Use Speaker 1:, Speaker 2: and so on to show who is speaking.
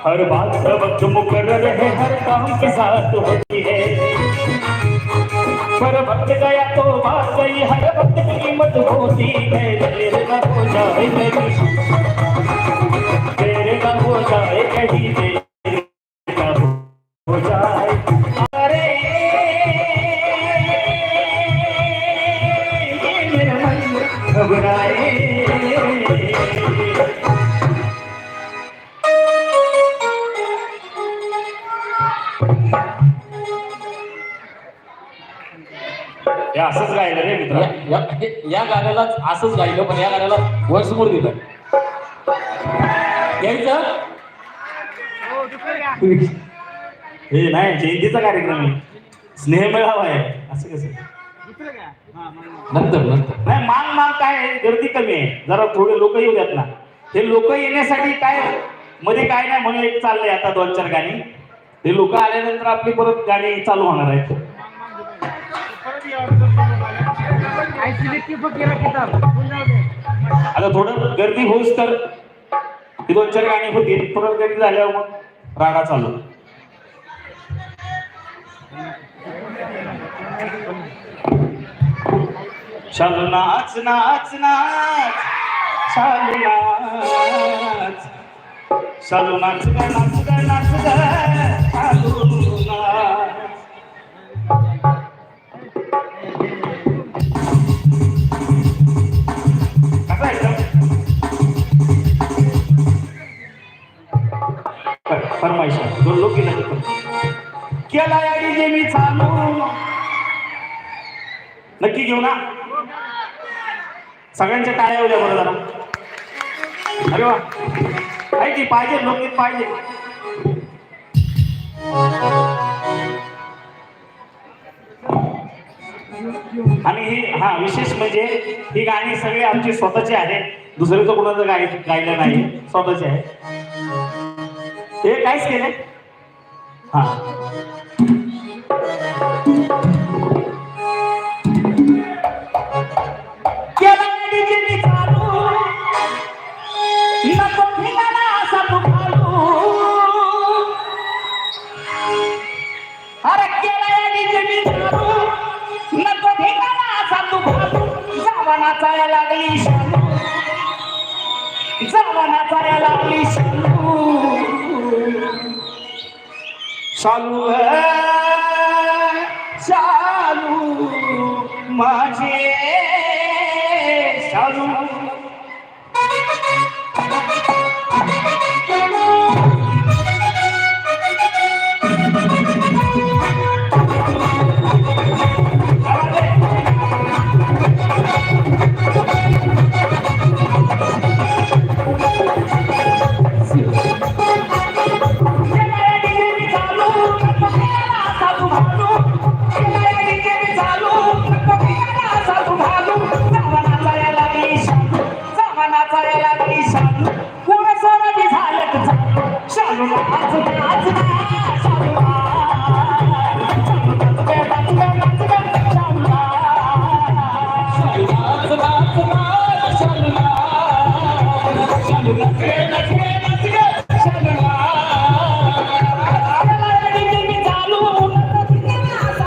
Speaker 1: हर बात सब वक्त मुकर्रर है, हर काम के साथ होती है। पर वक्त गया तो बात गई, हर वक्त की कीमत होती है। देर न हो जाए कहीं देर न हो जाए कहीं देर न हो हे असंच गायलं रे मित्र
Speaker 2: या- गाण्याला असंच गायलं पण या गाण्याला वर्षमूळ दिलं. घ्यायचं
Speaker 1: हे नाही जयंतीचा कार्यक्रम आहे. स्नेह मेळावा आहे. असं कसं?
Speaker 2: नंतर नंतर.
Speaker 1: नाही मांग मांग काय आहे, गर्दी कमी आहे. जरा थोडे लोक येऊ द्यात ना. हे लोक येण्यासाठी काय मध्ये काय नाही म्हणून एक चाललंय आता दोन चार गाणी. ते लोक आल्यानंतर आपली परत गाणी चालू होणार आहेत. आता थोडं गर्दी होऊस तर ती दोन चार गाणी होती. थोडं गर्दी झाल्यावर मग राडा चालू. चालू नाच नाच नाच. चालू नाच. चालू नाच ग नाच ग नाच. ग चालू पैसा बोललो की नाही केला या डीजे मी चालू. नक्की घेऊ ना? सगळ्यांच्या टाळ्या उद्या बरं जरा. अरे वा. ऐकी पाहिजे लोकगीत पाहिजे. आणि ही हा विशेष म्हणजे ही गाणी सगळी आमची स्वतःची आहे दुसऱ्याचं कोणाचं गाय गायलं नाही. स्वतःची आहे हे काहीच केले हा. असा अरे असा लागली जावाना चाऱ्या लागली शंभू. चालू चालू माझे चालू.